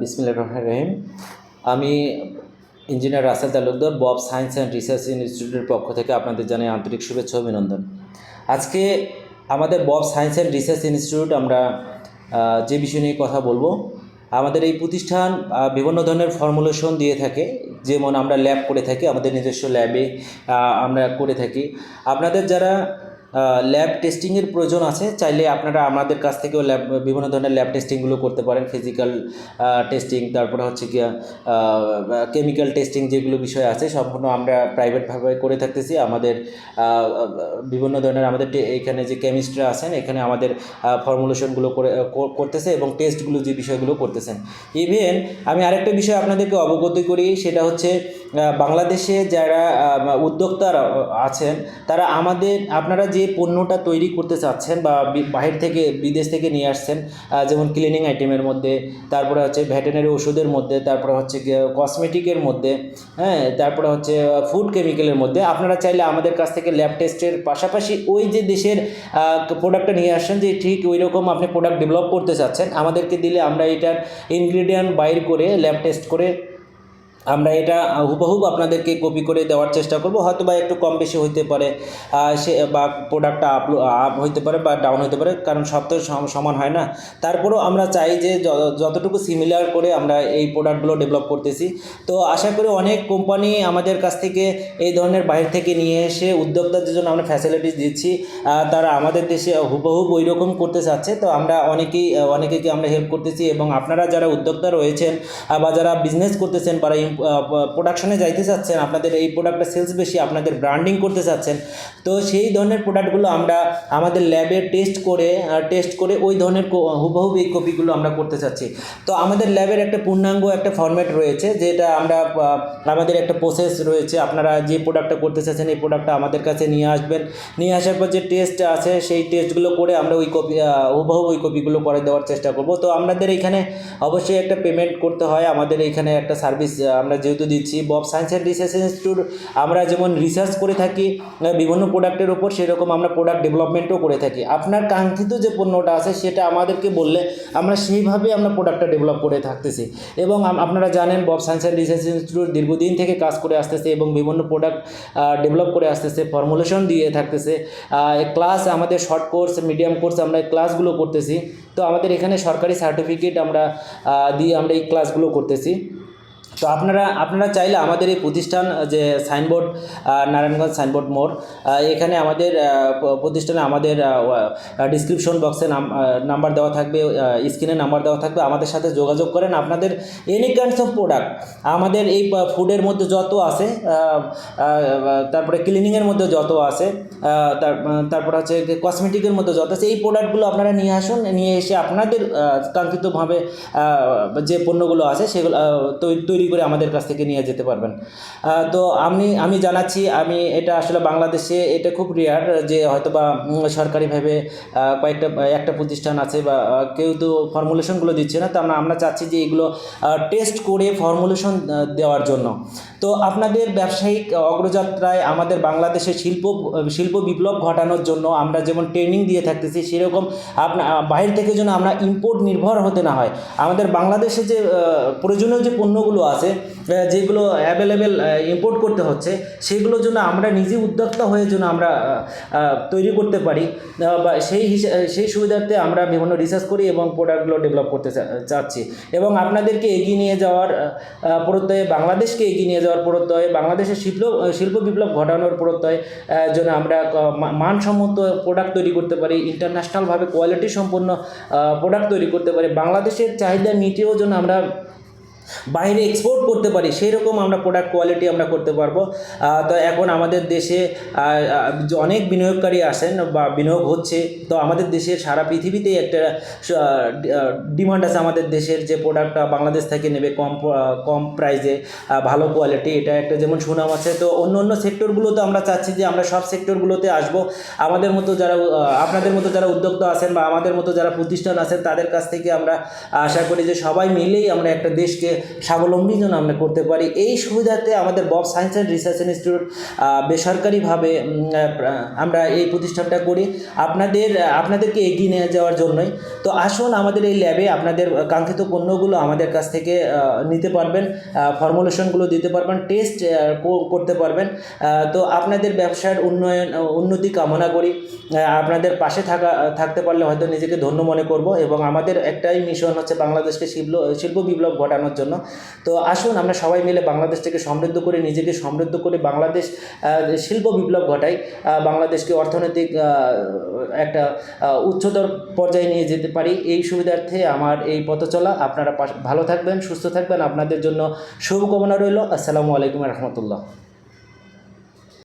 বিসমিল্লা রহমান রহিম। আমি engineer Rasel Talukdar, Bob science and research ইনস্টিটিউটের পক্ষ থেকে আপনাদের জানাই আন্তরিক শুভেচ্ছা অভিনন্দন। আজকে আমাদের Bob science and research institute আমরা যে বিষয় নিয়ে কথা বলব, আমাদের এই প্রতিষ্ঠান বিভিন্ন ধরনের ফর্মুলেশন দিয়ে থাকে। যেমন আমরা ল্যাব করে থাকি, আমাদের নিজস্ব ল্যাবে আমরা করে থাকি। আপনাদের যারা ল্যাব টেস্টিংয়ের প্রয়োজন আছে। চাইলে আপনারা আমাদের কাছ থেকেও ল্যাব বিভিন্ন ধরনের ল্যাব টেস্টিংগুলো করতে পারেন। ফিজিক্যাল টেস্টিং তারপরে হচ্ছে কি কেমিক্যাল টেস্টিং যেগুলো বিষয় আছে, সম্পূর্ণ আমরা প্রাইভেটভাবে করে থাকতেছি। আমাদের বিভিন্ন ধরনের আমাদের এখানে যে কেমিস্ট্রি আছেন, এখানে আমাদের ফর্মুলেশনগুলো করে কর- করতেছে এবং টেস্টগুলো যে বিষয়গুলো করতেছেন। ইভেন আমি আরেকটা বিষয় আপনাদেরকে অবগত করি, সেটা হচ্ছে বাংলাদেশে যারা উদ্যোক্তারা আছেন, তারা আমাদের, আপনারা যে পণ্যটা তৈরি করতে চাচ্ছেন বি- বাহির থেকে, বিদেশ থেকে নিয়ে আসছেন যেমন ক্লিনিং আইটেমের মধ্যে, তারপরে হচ্ছে ভেটেনারি ওষুধের মধ্যে, তারপরে হচ্ছে কসমেটিকের মধ্যে হ্যাঁ তারপরে হচ্ছে ফুড কেমিক্যালের মধ্যে, আপনারা চাইলে আমাদের কাছ থেকে ল্যাব টেস্টের পাশাপাশি ওই যে দেশের প্রোডাক্টটা নিয়ে আসছেন, যে ঠিক ওই রকম আপনি প্রোডাক্ট ডেভেলপ করতে চাচ্ছেন, আমাদেরকে দিলে আমরা এটার ইনগ্রিডিয়েন্ট বাইর করে ল্যাব টেস্ট করে আমরা এটা হুবহুব আপনাদেরকে কপি করে দেওয়ার চেষ্টা করব। হয়তো বা একটু কম বেশি হইতে পারে সে, বা প্রোডাক্টটা আপলো আপ হইতে পারে বা ডাউন হতে পারে, কারণ সব তো সমান হয় না। তারপরেও আমরা চাই যে যতটুকু সিমিলার করে আমরা এই প্রোডাক্টগুলো ডেভেলপ করতেছি। তো আশা করি অনেক কোম্পানি আমাদের কাছ থেকে এই ধরনের বাইরে থেকে নিয়ে এসে উদ্যোক্তাদের জন্য আমরা ফ্যাসিলিটিস দিচ্ছি। তারা আমাদের দেশে হুবহুব ওই রকম করতে চাচ্ছে। তো আমরা অনেকেই, অনেকেকে আমরা হেল্প করতেছি এবং আপনারা যারা উদ্যোক্তা রয়েছেন বা যারা বিজনেস করতেছেন, বা প্রোডাকশনে যাইতে চাচ্ছেন, আপনাদের এই প্রোডাক্টটা সেলস বেশি, আপনাদের ব্র্যান্ডিং করতে চাচ্ছেন, তো সেই ধরনের প্রোডাক্টগুলো আমরা আমাদের ল্যাবে টেস্ট করে টেস্ট করে ওই ধরনের হুবহুব এই কপিগুলো আমরা করতে চাচ্ছি। তো আমাদের ল্যাবের একটা পূর্ণাঙ্গ একটা ফরম্যাট রয়েছে, যেটা আমরা আমাদের একটা প্রসেস রয়েছে। আপনারা যে প্রোডাক্টটা করতে চাচ্ছেন, এই প্রোডাক্টটা আমাদের কাছে নিয়ে আসবেন। নিয়ে আসার পর যে টেস্ট আছে, সেই টেস্টগুলো করে আমরা ওই কপি হুবহু ওই কপিগুলো করে দেওয়ার চেষ্টা করব। তো আমাদের এখানে অবশ্যই একটা পেমেন্ট করতে হয়। আমাদের এখানে একটা সার্ভিস আমরা যেহেতু দিচ্ছি Bob science and research institute আমরা যেমন রিসার্চ করে থাকি বিভিন্ন প্রোডাক্টের উপর সেরকম আমরা প্রোডাক্ট ডেভেলপমেন্টও করে থাকি। আপনার কাঙ্ক্ষিত যে পণ্যটা আছে, সেটা আমাদেরকে বললে আমরা সেইভাবে আমরা প্রোডাক্টটা ডেভেলপ করে থাকতেছি। এবং আপনারা জানেন Bob science and research institute দীর্ঘদিন থেকে কাজ করে আসতেছে এবং বিভিন্ন প্রোডাক্ট ডেভেলপ করে আসতেছে ফর্মুলেশন দিয়ে থাকতেছে। ক্লাস আমাদের শর্ট কোর্স মিডিয়াম কোর্স আমরা ক্লাসগুলো করতেছি। তো আমাদের এখানে সরকারি সার্টিফিকেট আমরা দিয়ে আমরা এই ক্লাসগুলো করতেছি। তো আপনারা আপনারা চাইলে আমাদের এই প্রতিষ্ঠান, যে সাইনবোর্ড নারায়ণগঞ্জ সাইনবোর্ড মোড় এখানে আমাদের প্রতিষ্ঠানে আমাদের ডিসক্রিপশন বক্সে নাম্বার দেওয়া থাকবে স্ক্রিনে নাম্বার দেওয়া থাকবে। আমাদের সাথে যোগাযোগ করেন। আপনাদের এনি কাইন্ডস অফ প্রোডাক্ট আমাদের এই ফুডের মধ্যে যত আছে তারপরে ক্লিনিংয়ের মধ্যে যত আছে তার তারপর হচ্ছে কসমেটিকের মধ্যে যত আছে, এই প্রোডাক্টগুলো আপনারা নিয়ে আসুন। নিয়ে এসে আপনাদের কাঙ্ক্ষিতভাবে যে পণ্যগুলো আছে, সেগুলো তৈরি করে আমাদের কাছ থেকে নিয়ে যেতে পারবেন। তো আমি আমি জানাচ্ছি, আমি এটা আসলে বাংলাদেশে এটা খুব রেয়ার যে হয়তো বা সরকারিভাবে কয়েকটা, একটা প্রতিষ্ঠান আছে বা কেউ তো ফর্মুলেশনগুলো দিচ্ছে না, তো আমরা আমরা চাচ্ছি যে এগুলো টেস্ট করে ফর্মুলেশন দেওয়ার জন্য। তো আপনাদের ব্যবসায়িক অগ্রযাত্রায় আমাদের বাংলাদেশে শিল্প শিল্প বিপ্লব ঘটানোর জন্য আমরা যেমন ট্রেনিং দিয়ে থাকতেছি, সেরকম আপনা, বাইরে থেকে যেন আমরা ইম্পোর্ট নির্ভর হতে না হয়। আমাদের বাংলাদেশে যে প্রয়োজনীয় যে পণ্যগুলো আছে যেগুলো অ্যাভেলেবেল ইম্পোর্ট করতে হচ্ছে, সেগুলোর জন্য আমরা নিজে উদ্যোক্তা হয়ে যেন আমরা তৈরি করতে পারি বা সেই সেই সুবিধার্থে আমরা বিভিন্ন রিসার্চ করি এবং প্রোডাক্টগুলো ডেভেলপ করতে চাচ্ছি। এবং আপনাদেরকে এগিয়ে নিয়ে যাওয়ার প্রত্যয়ে, বাংলাদেশকে এগিয়ে নিয়ে যাওয়ার প্রত্যয়ে, বাংলাদেশের শিল্প শিল্প বিপ্লব ঘটানোর প্রত্যয় জন্য আমরা মানসম্মত প্রোডাক্ট তৈরি করতে পারি ইন্টারন্যাশনালভাবে কোয়ালিটি সম্পন্ন প্রোডাক্ট তৈরি করতে পারি, বাংলাদেশের চাহিদা মিটেও যেন আমরা বাইরে এক্সপোর্ট করতে পারি সেই রকম আমরা প্রোডাক্ট কোয়ালিটি আমরা করতে পারব। তো এখন আমাদের দেশে অনেক বিনিয়োগকারী আসেন বা বিনিয়োগ হচ্ছে। তো আমাদের দেশের সারা পৃথিবীতেই একটা ডিমান্ড আছে আমাদের দেশের যে প্রোডাক্টটা বাংলাদেশ থেকে নেবে কম কম প্রাইসে ভালো কোয়ালিটি এটা একটা যেমন সুনাম আছে। তো অন্য অন্য সেক্টরগুলোতে আমরা চাচ্ছি যে আমরা সব সেক্টরগুলোতে আসব। আমাদের মতো যারা আপনাদের মতো যারা উদ্যোক্তা আছেন বা আমাদের মতো যারা প্রতিষ্ঠান আছেন, তাদের কাছ থেকে আমরা আশা করি যে সবাই মিলেই আমরা একটা দেশকে স্বাবলম্বী যেন আমরা করতে পারি। এই সুবিধাতে আমাদের Bob science and research institute বেসরকারিভাবে আমরা এই প্রতিষ্ঠানটা করি। আপনাদের, আপনাদেরকে এগিয়ে নিয়ে যাওয়ার জন্যই। তো আসুন আমাদের এই ল্যাবে আপনাদের কাঙ্ক্ষিত পণ্যগুলো আমাদের কাছ থেকে নিতে পারবেন ফর্মুলেশনগুলো দিতে পারবেন টেস্ট করতে পারবেন। তো আপনাদের ব্যবসার উন্নয়ন, উন্নতি কামনা করি। আপনাদের পাশে থাকা, থাকতে পারলে হয়তো নিজেকে ধন্য মনে করব এবং আমাদের একটাই মিশন হচ্ছে বাংলাদেশকে শিল্প শিল্প বিপ্লব ঘটানোর জন্য। তো আসুন, আমরা সবাই মিলে বাংলাদেশটাকে সমৃদ্ধ করে, নিজেকে সমৃদ্ধ করে বাংলাদেশ শিল্প বিপ্লব ঘটাই বাংলাদেশকে অর্থনৈতিক একটা উচ্চতর পর্যায়ে নিয়ে যেতে পারি। এই সুবিধার্থে আমার এই পথ চলা। আপনারা ভালো থাকবেন, সুস্থ থাকবেন। আপনাদের জন্য শুভকামনা রইল। আসসালামু আলাইকুম রহমতুল্লাহ।